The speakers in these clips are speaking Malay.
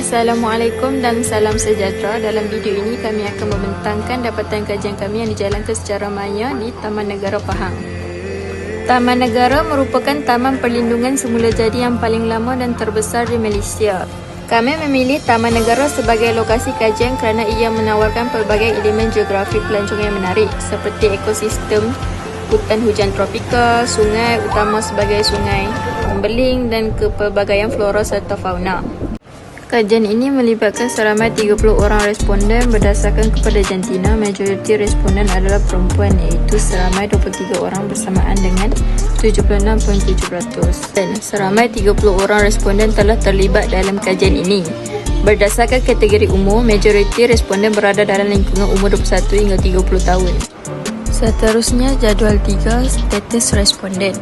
Assalamualaikum dan salam sejahtera. Dalam video ini kami akan membentangkan dapatan kajian kami yang dijalankan secara maya di Taman Negara Pahang. Taman Negara merupakan taman perlindungan semula jadi yang paling lama dan terbesar di Malaysia. Kami memilih Taman Negara sebagai lokasi kajian kerana ia menawarkan pelbagai elemen geografi pelancongan yang menarik seperti ekosistem, hutan hujan tropika, sungai utama sebagai sungai, pembeling dan kepelbagaian flora serta fauna. Kajian ini melibatkan seramai 30 orang responden berdasarkan kepada jantina. Majoriti responden adalah perempuan iaitu seramai 23 orang bersamaan dengan 76.7%. Dan seramai 30 orang responden telah terlibat dalam kajian ini. Berdasarkan kategori umur, majoriti responden berada dalam lingkungan umur 21 hingga 30 tahun. Seterusnya, jadual 3 status responden.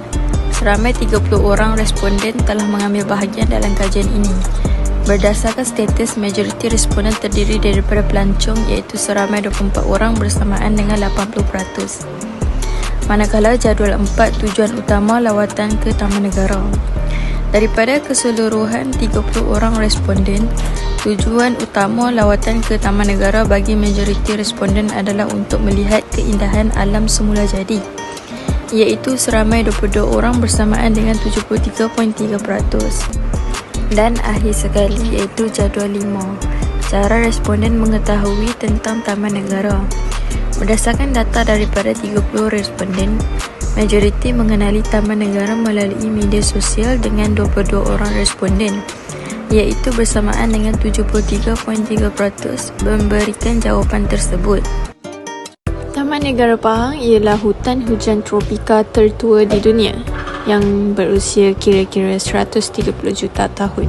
Seramai 30 orang responden telah mengambil bahagian dalam kajian ini. Berdasarkan status, majoriti responden terdiri daripada pelancong iaitu seramai 24 orang bersamaan dengan 80%. Manakala jadual 4 tujuan utama lawatan ke Taman Negara. Daripada keseluruhan 30 orang responden, tujuan utama lawatan ke Taman Negara bagi majoriti responden adalah untuk melihat keindahan alam semula jadi iaitu seramai 22 orang bersamaan dengan 73.3% dan akhir sekali iaitu jadual 5 cara responden mengetahui tentang Taman Negara. Berdasarkan data daripada 30 responden majoriti mengenali Taman Negara melalui media sosial dengan 22 orang responden iaitu bersamaan dengan 73.3% memberikan jawapan tersebut. Taman Negara Pahang ialah hutan hujan tropika tertua di dunia yang berusia kira-kira 130 juta tahun.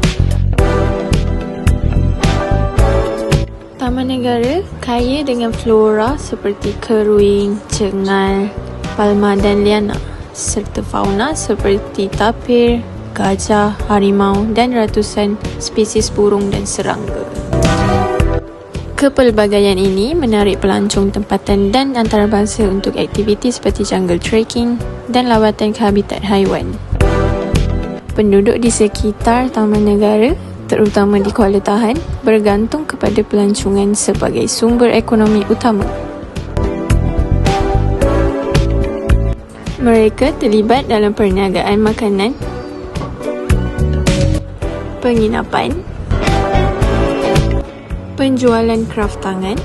Taman negara kaya dengan flora seperti keruing, cengal, palma dan liana serta fauna seperti tapir, gajah, harimau dan ratusan spesies burung dan serangga. Kepelbagaian ini menarik pelancong tempatan dan antarabangsa untuk aktiviti seperti jungle trekking dan lawatan ke habitat haiwan. Penduduk di sekitar Taman Negara, terutama di Kuala Tahan, bergantung kepada pelancongan sebagai sumber ekonomi utama. Mereka terlibat dalam perniagaan makanan, penginapan, penjualan kraft tangan,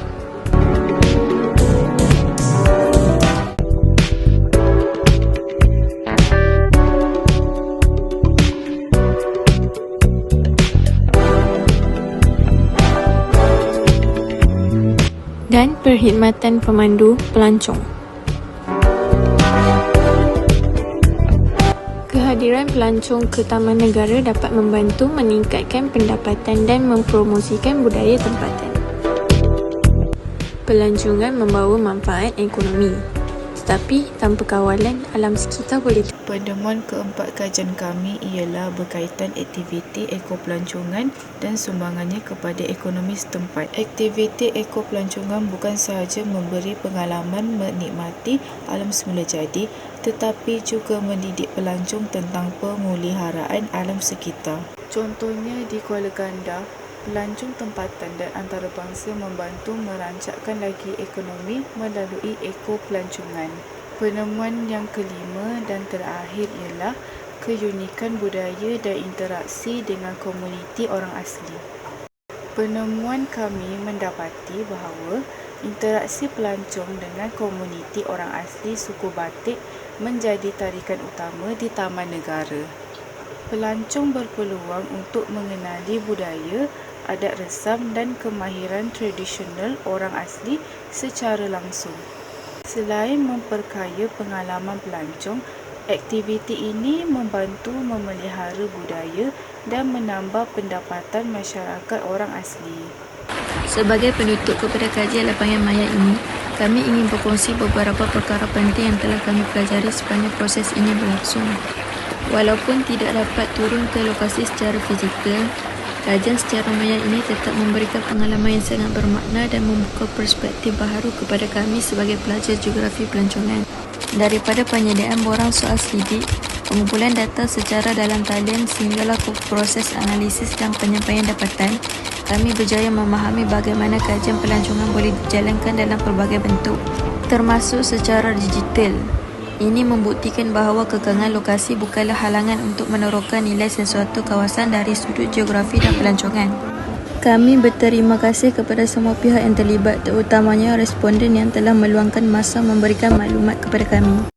dan perkhidmatan pemandu pelancong. Kehadiran pelancong ke Taman Negara dapat membantu meningkatkan pendapatan dan mempromosikan budaya tempatan. Pelancongan membawa manfaat ekonomi, tetapi tanpa kawalan alam sekitar boleh Penemuan keempat kajian kami ialah berkaitan aktiviti ekopelancongan dan sumbangannya kepada ekonomi setempat. Aktiviti ekopelancongan bukan sahaja memberi pengalaman menikmati alam semula jadi tetapi juga mendidik pelancong tentang pemuliharaan alam sekitar. Contohnya di Kuala Gandah, pelancong tempatan dan antarabangsa membantu merancangkan lagi ekonomi melalui ekopelancongan. Penemuan yang kelima dan terakhir ialah keunikan budaya dan interaksi dengan komuniti orang asli. Penemuan kami mendapati bahawa interaksi pelancong dengan komuniti orang asli suku Batik menjadi tarikan utama di Taman Negara. Pelancong berpeluang untuk mengenali budaya, adat resam dan kemahiran tradisional orang asli secara langsung. Selain memperkaya pengalaman pelancong, aktiviti ini membantu memelihara budaya dan menambah pendapatan masyarakat orang asli. Sebagai penutup kepada kajian lapangan maya ini, kami ingin berkongsi beberapa perkara penting yang telah kami pelajari sepanjang proses ini berlangsung. Walaupun tidak dapat turun ke lokasi secara fizikal, Kajian secara maya ini tetap memberikan pengalaman yang sangat bermakna dan membuka perspektif baharu kepada kami sebagai pelajar geografi pelancongan. Daripada penyediaan borang soal sidik, pengumpulan data secara dalam talian sehinggalah ke proses analisis dan penyampaian dapatan, kami berjaya memahami bagaimana kajian pelancongan boleh dijalankan dalam pelbagai bentuk, termasuk secara digital. Ini membuktikan bahawa kekangan lokasi bukanlah halangan untuk meneroka nilai sesuatu kawasan dari sudut geografi dan pelancongan. Kami berterima kasih kepada semua pihak yang terlibat, terutamanya responden yang telah meluangkan masa memberikan maklumat kepada kami.